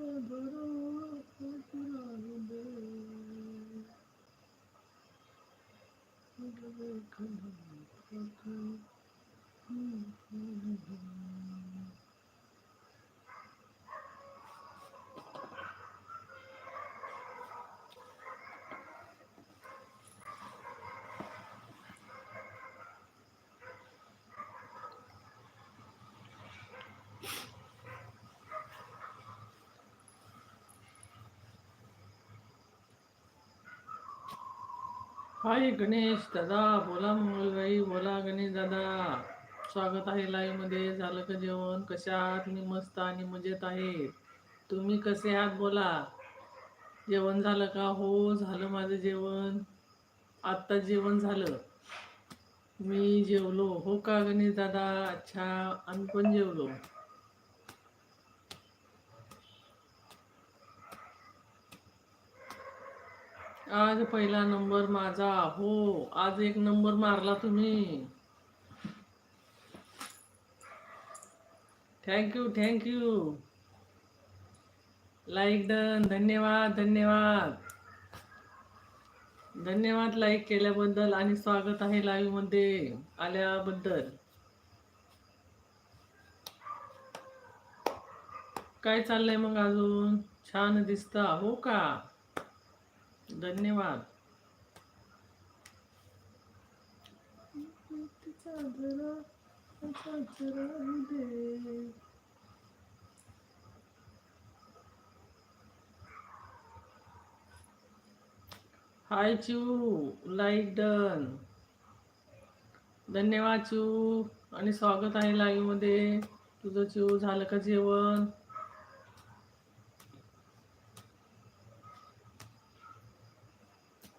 Bye-bye. हाय गणेश दादा बोला मंगलबाई बोला गणेश दादा. स्वागत आहे लाईव्हमध्ये. झालं का जेवण? कशा आहात? मी मस्त आणि मजेत आहे. तुम्ही कसे आहात? बोला. जेवण झालं का? हो झालं माझं जेवण. आत्ता जेवण झालं. मी जेवलो. हो का गणेश दादा? अच्छा आम्ही पण जेवलो. आज पहिला नंबर माझा. हो आज एक नंबर मारला तुम्ही. थँक्यू थँक्यू लाईक डन धन्यवाद धन्यवाद. धन्यवाद लाईक केल्याबद्दल आणि स्वागत आहे लाईव्हमध्ये आल्याबद्दल. काय चाललंय मग अजून? छान दिसता. हो का? धन्यवाद. हाय चू लाईक डन. धन्यवाद चू आणि स्वागत आहे लाईव्हमध्ये. तुझं चू झालं का जेवण?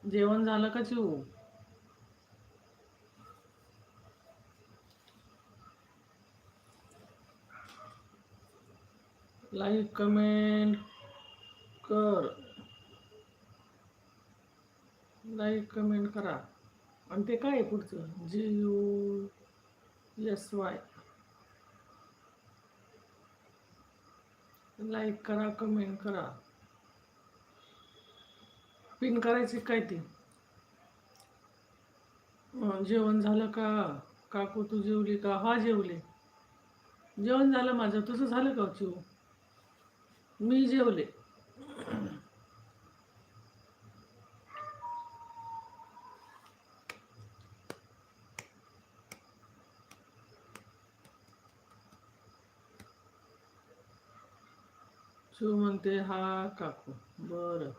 जेवण झालं का जेऊ लाईक कमेंट कर. लाईक कमेंट करा. आणि ते काय आहे पुढचं? G U S Y. Like करा कमेंट करा. पिन करायची काय ती? जेवण झालं का? काकू तू जेवली का? हा जेवले. जेवण झालं माझं. तुझं झालं का चिव मी जेवले. शिव म्हणते हा काकू. बरं.